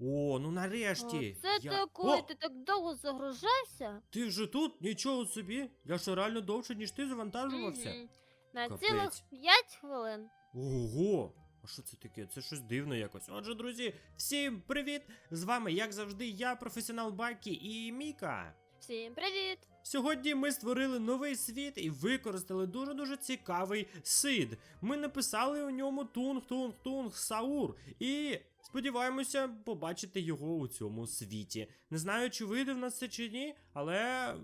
О, ну нарешті. Це Я- такое, О, ти так довго загружався? ти вже тут? Нічого собі. Я що реально довше, ніж ти завантажувався. Мгм. На Капець. цілих 5 хвилин. Ого! А що це таке? Це щось дивне якось. Отже, друзі, всім привіт! З вами, як завжди, я, професіонал Бакі і Міка. Всім привіт! Сьогодні ми створили новий світ і використали дуже-дуже цікавий сид. Ми написали у ньому тунг-тунг-тунг Саур і сподіваємося побачити його у цьому світі. Не знаю, чи вийде в нас це чи ні, але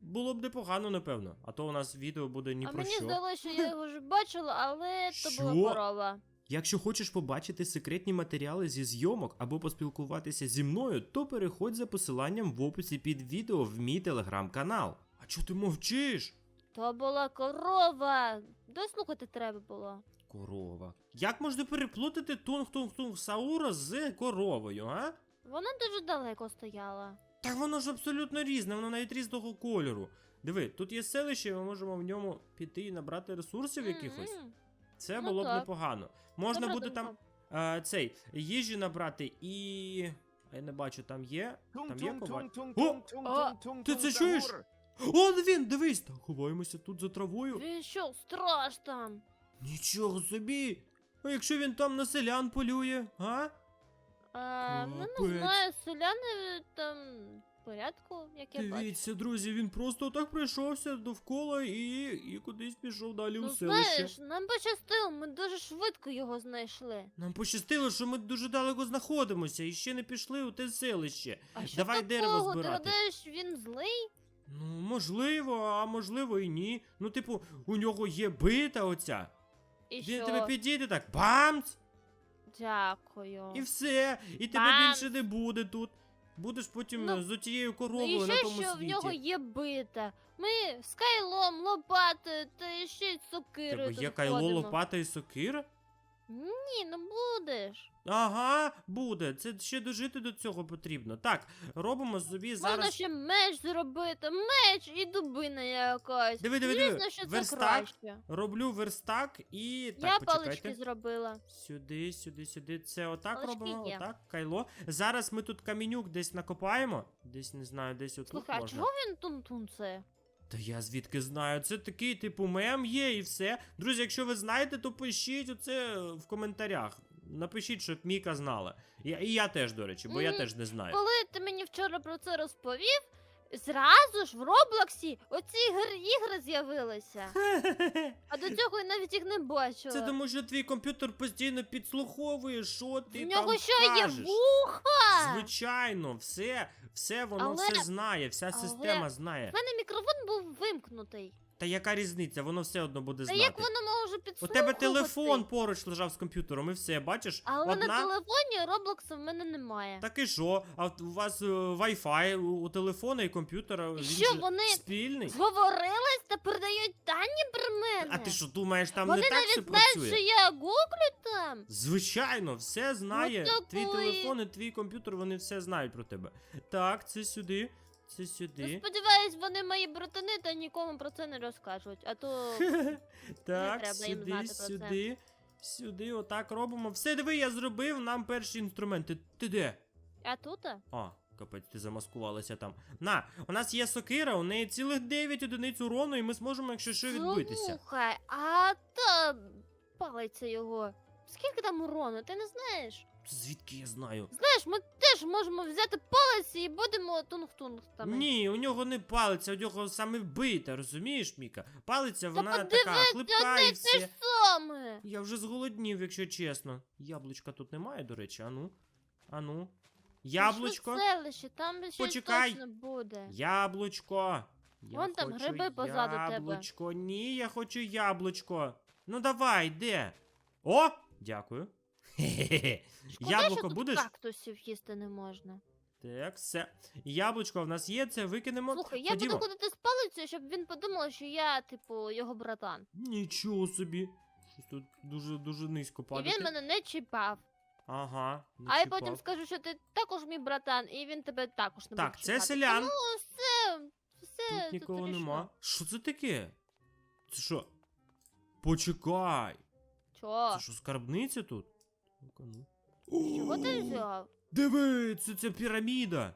було б непогано, напевно. А то у нас відео буде ні а про мені що. здалося, що я його вже бачила, але то Що? була корова. Якщо хочеш побачити секретні матеріали зі зйомок або поспілкуватися зі мною, то переходь за посиланням в описі під відео в мій телеграм-канал. А чого ти мовчиш? То була корова. Дослухати треба було. Корова. Як можна переплутати тунг-тунг-тунг Саура з коровою, а? Вона дуже далеко стояла. Так воно ж абсолютно різне, воно навіть різного кольору. Диви, тут є селище, ми можемо в ньому піти і набрати ресурсів якихось. М-м. Це Ну було б так. непогано. Можна Добра буде думка. там е, цей їжі набрати і. А Я не бачу, там є. Там є коваль. О, ти це чуєш? О, він, дивись! Ховаємося тут за травою. Він що, страж там? Нічого собі! А якщо він там на селян полює, а? А, ну Капець. не знаю, селяни там в порядку, як я бачу. Дивіться, друзі, він просто так пройшовся довкола і, і кудись пішов далі у Ну селище. знаєш, нам пощастило, ми дуже швидко його знайшли. Нам пощастило, що ми дуже далеко знаходимося і ще не пішли у те селище. А що Давай такого? дерево Ти гадаєш, він злий? Ну, можливо, а можливо і ні. Ну, типу, у нього є бита оця. І Він що? тебе підійде так, бамц! Дякую. І все. І тебе Бамц! більше не буде тут. Будеш потім Ну, з отією Ну коровою і на ще тому що в світі. нього є бита. Ми з кайлом, лопатою та ще й сокирою Тебе тут є кайло, ходимо. лопата і сокира? Ні, ну будеш. Ага, буде. Це ще дожити до цього потрібно. Так, робимо собі Можна ще меч зробити, меч і дубина якась. Диви, диви, диви. Звісно, що це краще. Роблю верстак і. Так, Я почекайте. палички зробила. Сюди, сюди, сюди. Це отак Палички робимо, є. отак, кайло. Зараз ми тут камінюк десь накопаємо. Десь не знаю, десь отут Слухай, а можна. чого він тун-тун це? Та я звідки знаю, це такий типу мем є і все. Друзі, якщо ви знаєте, то пишіть оце в коментарях. Напишіть, щоб Міка знала. Я, і я теж, до речі, бо я Мгм. теж не знаю. Коли ти мені вчора про це розповів, зразу ж в Роблоксі оці ігри, ігри з'явилися. А до цього я навіть їх не бачила. Це тому, що твій комп'ютер постійно підслуховує, що ти В нього там що є кажеш. вуха? Звичайно, все, все воно Але- все знає, вся але- система знає. У мене мікрофон був вимкнутий. Та яка різниця, воно все одно буде Та знати. як воно може У тебе телефон поруч лежав з комп'ютером, і все, бачиш? Але на телефоні Роблокса в мене немає. Так і що? А от у вас е, Wi-Fi у, у телефона і комп'ютера він що, же вони спільний? Зговорились та передають дані про мене. А ти що думаєш, там Вони не так все навіть знають, працює? що я гуглю там. Звичайно, все знає. Ну, Твій такої. телефон і твій комп'ютер, вони все знають про тебе. Так, це сюди, це Ну, сюди. сподіваюсь, вони мої братани та нікому про це не розкажуть. А то так, треба їм сюди, знати про це. сюди, сюди, отак робимо. Все, диви, я зробив нам перші інструменти. Ти де? а тут? А, капець, ти замаскувалася там. На, у нас є сокира, у неї цілих 9 одиниць урону, і ми зможемо, якщо що, відбитися. Слухай, а та палиться його. Скільки там урону, ти не знаєш? Звідки я знаю? Знаєш, ми теж можемо взяти палець і будемо тунг-тунг там. Ні, у нього не палиця, у нього саме бита, розумієш, Міка? Палиця, Та вона така хлипка і те все. ж саме. Я вже зголоднів, якщо чесно. Яблучка тут немає, до речі, ану. Ану. Яблучко. Пішли в селище, там щось Почекай. точно буде. Яблучко. Я Вон там хочу гриби позаду тебе. Яблучко. Ні, я хочу яблучко. Ну давай, де? О! Дякую. Хе-хе-хе. Шкода, Яблуко що тут будеш? кактусів їсти не можна. Так, все. Яблучко в нас є, це викинемо. Слухай, я Ходімо. буду ходити з палицею, щоб він подумав, що я, типу, його братан. Нічого собі. Щось тут дуже дуже низько І він мене не чіпав. Ага. не а я чіпав. потім скажу, що ти також мій братан, і він тебе також не Так, буде це чіпати. селян. Ну, все, все Тут нікого вирішено. нема. Що це таке? Це що? Почекай. Чого? Це що, скарбниця тут? Ну-ка, ну. Чого ти взяв? Диви, це, це піраміда.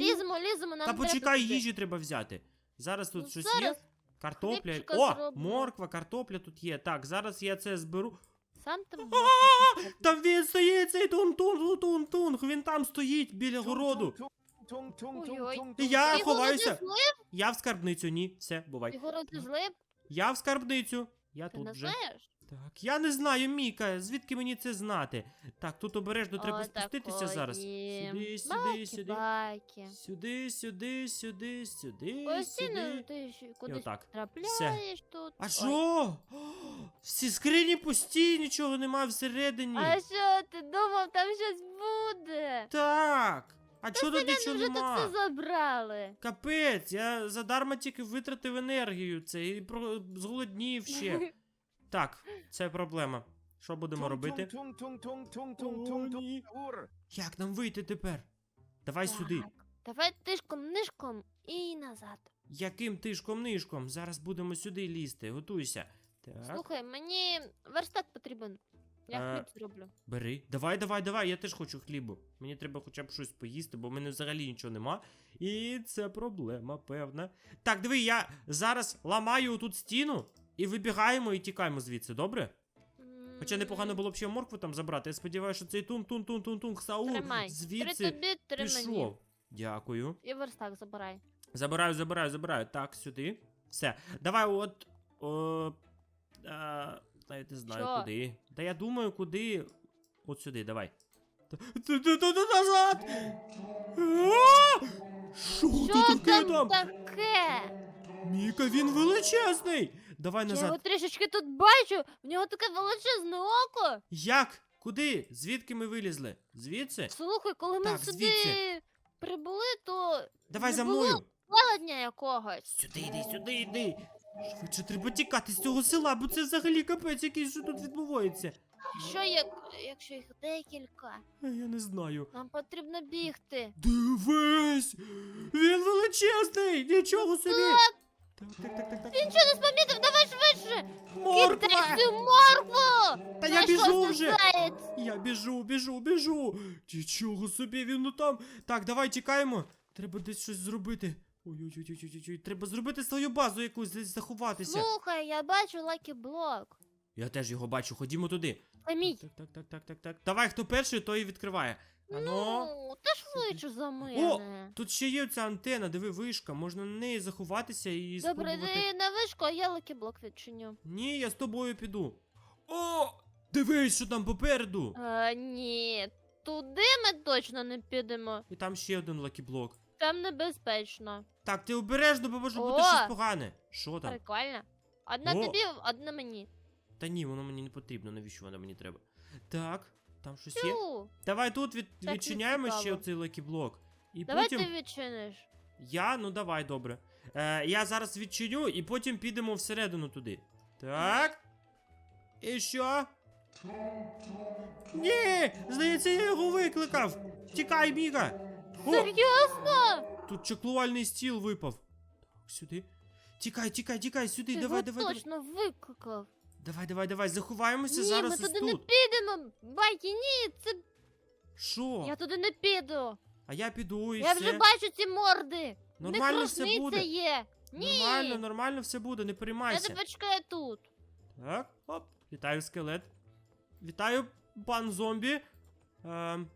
Ліземо, ліземо, нам Та треба почекай, туди. їжі треба взяти. Зараз тут Ну, щось зараз є. Картопля. хлібчика О, зроблю. морква, картопля тут є. Так, зараз я це зберу. Сам там. Там він стоїть, цей тун-тун-тун-тун-тун. Він там стоїть біля городу. Ой-ой. Я Ти ховаюся. Розізлив? Я в скарбницю, ні. Все, бувай. Його розізлив? Я в скарбницю. Я Ти тут не вже. знаєш? Так, я не знаю, Міка, звідки мені це знати? Так, тут обережно треба О, спуститися зараз. Сюди, сюди, Баки, сюди. Баки. Сюди, сюди, сюди, сюди, Постійно сюди. ти ще І кудись отак. трапляєш тут. А що? Всі скрині пусті, нічого немає всередині. А що ти думав, там щось буде? Так. А чого тут нічого вже нема? все забрали. Капець, я задарма тільки витратив енергію це і про... зголоднів ще. Так, це проблема. Що будемо робити? О, ні. Як нам вийти тепер? Давай сюди. Давай тишком нишком і назад. Яким тишком нишком? Зараз будемо сюди лізти. Готуйся. Так, Слухай, мені верстак потрібен. Я Е, хліб зроблю. бери. Давай, давай, давай, я теж хочу хлібу. Мені треба хоча б щось поїсти, бо в мене взагалі нічого нема. І це проблема, певна. Так, диви, я зараз ламаю тут стіну і вибігаємо і тікаємо звідси, добре? Хоча непогано було б ще моркву там забрати. Я сподіваюся, що цей тун-тун-тун-тун-тун Хсаур Тримай. Три звідси тобі, три мені. пішов. Дякую. І верстак забирай. Забираю, забираю, забираю. Так, сюди. Все. Давай от. О, а, навіть не знаю Що? куди. Та я думаю, куди. От сюди, давай. Та- та- та- та- та- Назад! А! Що Що тут таке там там? таке? Міка, він величезний! Давай Я його назад. трішечки тут бачу. В нього таке величезне око. Як? Куди? Звідки ми вилізли? Звідси? Слухай, коли ми Так, сюди звідси. прибули, то Давай не за було мною. велетня якогось. Сюди йди, сюди йди. Швидше треба тікати з цього села, бо це взагалі капець, який що тут відбувається. Що як, якщо їх декілька? А Я не знаю. Нам потрібно бігти. Дивись! Він величезний! Нічого собі! Так, Так, так, так, так, так. він що не спомітив, давай швидше! Морква! Кидай цю моркву! Та я біжу вже! Я біжу, біжу, біжу! Нічого собі, він ну там. Так, давай тікаємо. Треба десь щось зробити. Ой-ой-ой-ой-ой, треба зробити свою базу якусь, десь заховатися. Слухай, я бачу лакі блок. Я теж його бачу, ходімо туди. Це мій. Так, так, так, так, так, так. Давай, хто перший, той і відкриває. Ано. Ну, ти швидше за мене. Тут ще є ця антена, диви вишка, можна на неї заховатися і Добре, спробувати. ти на вишку, а я лакі блок відчиню. Ні, я з тобою піду. О! Дивись, що там попереду. А, ні, туди ми точно не підемо. І там ще один лакіблок. Там небезпечно. Так, ти обережно, бо може бути О! щось погане. Що там? Прикольно. Одна О! тобі, одна мені. Та ні, воно мені не потрібно, навіщо воно мені треба? Так, там щось є. Тю, Давай тут від... не відчиняємо ще цікаво. оцей лакіблок. І давай потім. ти відчиниш. Я, ну давай, добре. Е, я зараз відчиню і потім підемо всередину туди. Так. І що? Ні! Здається, я його викликав. Тікай, Міга! О, Серйозно? тут чеклувальний стіл випав. Так, сюди. Тікай, тікай, тікай, сюди, Ти давай, його давай, давай. точно викликав. Давай, давай, давай, заховаємося Ні, зараз ми ось туди не тут. підемо. Байки, ні, це Що? я туди не піду. А я піду і я все. вже бачу ці морди. Нормально все буде. є. Ні. Нормально, нормально все буде, не Я переймайся. тебе чекаю тут. Так, оп. Вітаю, скелет. Вітаю, пан зомбі. Ем,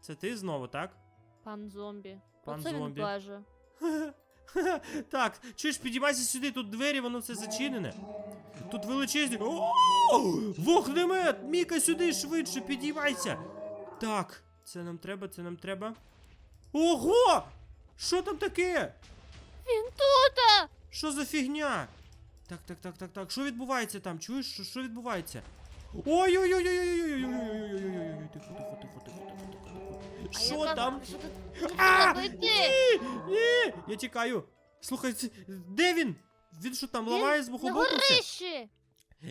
це ти знову, так? Пан зомбі. Пан Оце зомбі. він каже. так, чуєш, підіймайся сюди, тут двері, воно все зачинене. Тут величезні. О! Вогнемет! Міка, сюди швидше, підіймайся. Так, це нам треба, це нам треба. Ого! Що там таке? Він тут! Що за фігня? Так, так, так, так, так. Що відбувається там? Чуєш, що, відбувається? Ой-ой-ой-ой-ой-ой-ой-ой-ой-ой-ой-ой-ой-ой-ой. Що яка- там? Що тут А! робити? Ні! Ні! Я тікаю. Слухай, ці- де він? Він що там Він ламає з боку боку!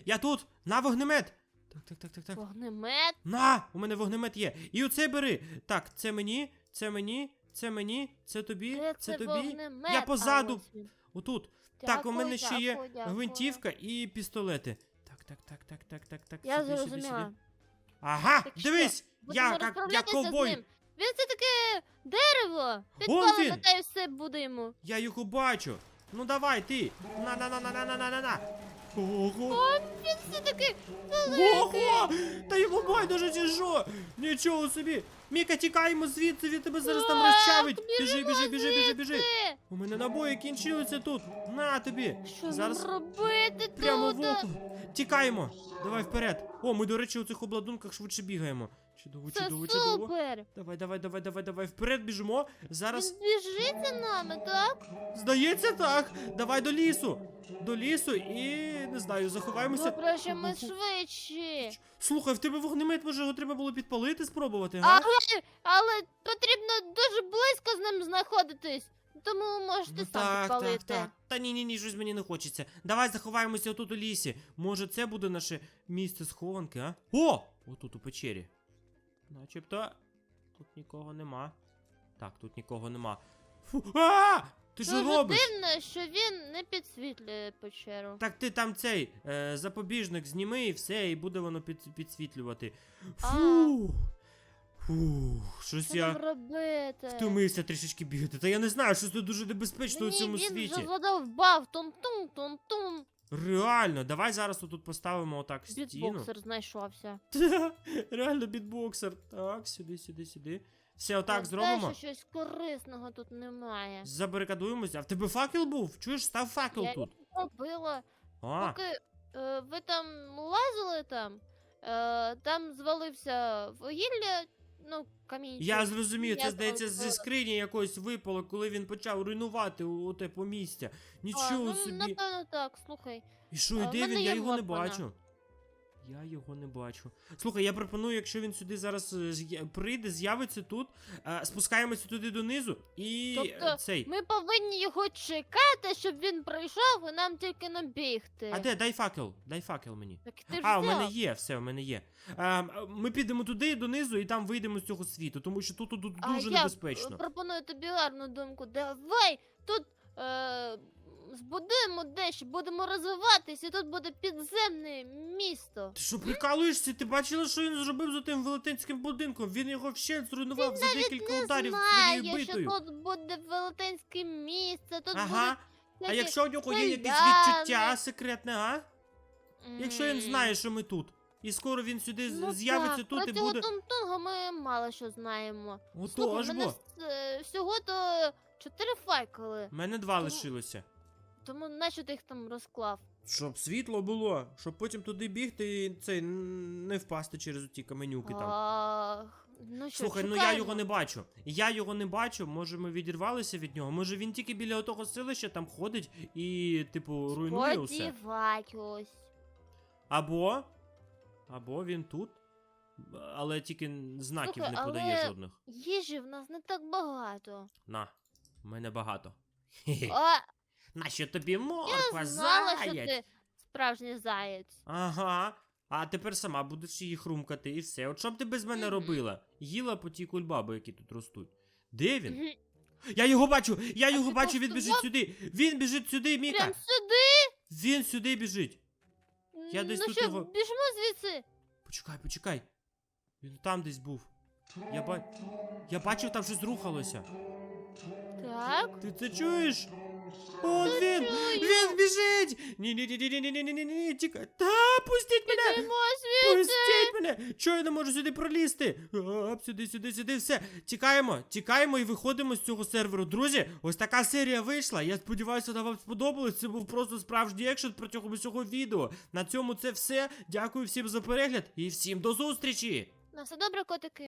Я тут! На вогнемет! Так, так, так, так, так. Вогнемет. На! У мене вогнемет є. І оце бери. Так, це мені, це мені, це мені, це тобі, Де це це тобі. вогнемет? Я позаду. А, ось він. Отут. Так, у Дякую, мене ще є дякую, дякую. гвинтівка і пістолети. Так, так, так, так, так, так, так. Я сюди, сюди, зрозуміла. сюди. Ага, Так що, дивись, Будемо я як, як розправлятися з ковбой. ним. Він це таке дерево. Підпалимо він! та й все буде йому. Я його бачу. Ну давай ти. На на на на на на на на на. Ого. О, він все таки Ого! Та йому байдуже чи що? Нічого собі. Міка, тікаємо звідси, він тебе зараз там Так, розчавить. Біжи, біжи, біжи, біжи, біжи. звідси. У мене набої кінчилися тут. На тобі. Що Зараз нам робити прямо тут? в око. Тікаємо. Давай вперед. О, ми, до речі, у цих обладунках швидше бігаємо. Чудово, Це чудово, чудово. супер. Давай, давай, давай, давай, давай. Вперед біжимо. Зараз. Він біжить за нами, так? Здається, так. Давай до лісу. До лісу і не знаю, заховаємося. Добре, що ми швидші. Слухай, в тебе вогнемет, може його треба було підпалити, спробувати, га? Але, але потрібно дуже близько з ним знаходитись. Тому можете Ну сам так, підпалити. так, так. Та ні, ні, ні, щось мені не хочеться. Давай заховаємося отут у лісі. Може, це буде наше місце схованки, а? О! Отут у печері. Начебто тут нікого нема. Так, тут нікого нема. Фу. А! Ти що Дуже робиш? дивно, що він не підсвітлює печеру. Так ти там цей е, запобіжник зніми і все, і буде воно під, підсвітлювати. А. Фу. Фу. Щось Що я робити? втомився трішечки бігати. Та я не знаю, що це дуже небезпечно у цьому він світі. вже задовбав. Тун-тун, тун-тун. Реально, давай зараз тут поставимо отак стіну. Бітбоксер знайшовся. Та, Реально бітбоксер. Так, сюди, сюди, сюди. Все, отак Я зробимо. знаю, що щось корисного тут немає. Забарикадуємося. А в тебе факел був? Чуєш, став факел Я тут. Робила. А, Поки е, ви там лазили там, е, там звалився вугілля, ну, камінь. я зрозумів, це здається зі скрині якось випало, коли він почав руйнувати у те помістя. Нічого ну, собі. напевно так, слухай. І що, а, мене він? є Я його не вона. бачу. Я його не бачу. Слухай, я пропоную, якщо він сюди зараз е, прийде, з'явиться тут, е, спускаємося туди донизу і Тобто цей. Ми повинні його чекати, щоб він прийшов, і нам тільки набігти. А де? Дай факел, дай факел мені. Так ти ж А, у мене є, все, у мене є. Е, ми підемо туди донизу і там вийдемо з цього світу, тому що тут, тут А дуже я небезпечно. пропоную тобі гарну думку. Давай тут е, збудуємо дещо, будемо розвиватись, і тут буде підземне місто. Ти що прикалуєшся? Ти бачила, що він зробив з тим велетенським будинком? Він його вщент зруйнував за декілька Не ударів знаю, що битою. тут буде велетенське місце, тут Ага. буде. А якщо у нього є якесь селяни. відчуття секретне, а? Якщо він знає, що ми тут. І скоро він сюди з- ну з'явиться так, тут про і буде. Тунтунга ми мало що знаємо. Отож Слухай, в мене бо. е, всього то чотири файкали. У мене два лишилося. Тому нащо ти їх там розклав? Щоб світло було, щоб потім туди бігти і цей не впасти через ті каменюки там. Ах, ну що, Слухай, ну я його не бачу. Я його не бачу. Може, ми відірвалися від нього. Може він тільки біля того селища там ходить і, типу, руйнує усе. Сподіваюсь. Або. Або він тут. Але тільки знаків Слухай, не подає але- жодних. Їжі в нас не так багато. На, в мене багато. Хе-хе. А, Нащо тобі морква, я знала, що заєць? ти справжній заєць. Ага. А тепер сама будеш її хрумкати і все. От що б ти без мене Мгм. робила? Їла по ті кульбаби, які тут ростуть. Де він? Мгм. Я його бачу! Я його ти бачу, він біжить сюди! Він біжить сюди, Міка! Прям сюди. Він сюди біжить! Я десь ну тут що, його- біжимо звідси. Почекай, почекай. Він там десь був. Я ба... Я бачив, там щось рухалося. Так. Ти це чуєш? Он він! Він біжить! ні ні ні ні ні ні ні ні ні тікай. Та, пустіть мене! Звідси. Пустіть мене! Чого я не можу сюди пролізти? Оп, сюди, сюди, сюди, все. Тікаємо, тікаємо і виходимо з цього серверу. Друзі, ось така серія вийшла. Я сподіваюся, вона вам сподобалась. Це був просто справжній екшен протягом усього відео. На цьому це все. Дякую всім за перегляд і всім до зустрічі! На все добре, котики.